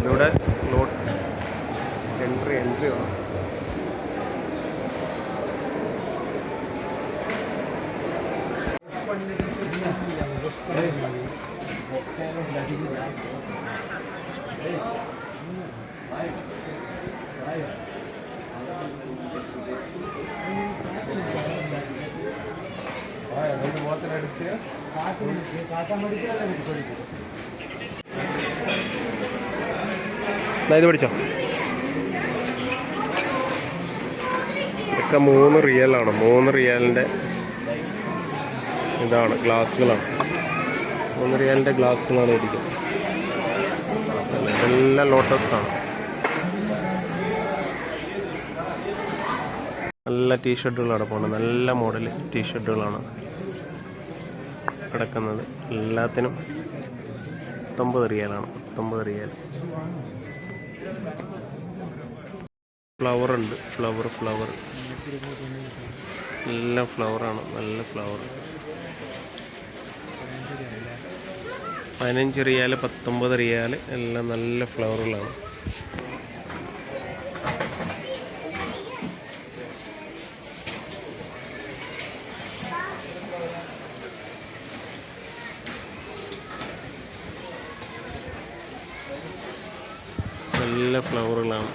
ഇതിവിടെ ലോട്ട് entry entry വേണം ദാ ഇത് പിടിച്ചോ. ഇതൊക്കെ മൂന്ന് റിയലാണ് മൂന്ന് റിയലിന്റെ ഇതാണ് ഗ്ലാസ്സുകളാണ് മൂന്ന് റിയലിന്റെ ഗ്ലാസ്സുകളാണ് ഇരിക്കുന്നത്. ഇതെല്ലാം ലോട്ടസാണ് നല്ല ടീഷർട്ടുകളാണ് പോകുന്നത് നല്ല മോഡൽ ടീഷർട്ടുകളാണ് കിടക്കുന്നത്. എല്ലാത്തിനും പത്തൊമ്പത് റിയാലാണ് പത്തൊമ്പത് റിയാൽ ഫ്ലവർ ഉണ്ട്. ഫ്ലവർ ഫ്ലവർ നല്ല ഫ്ലവറാണ് നല്ല ഫ്ലവർ പതിനഞ്ച് റിയാൽ പത്തൊമ്പത് റിയാൽ എല്ലാം നല്ല ഫ്ലവറുകളാണ് നല്ല ഫ്ലവറുകളാണ്.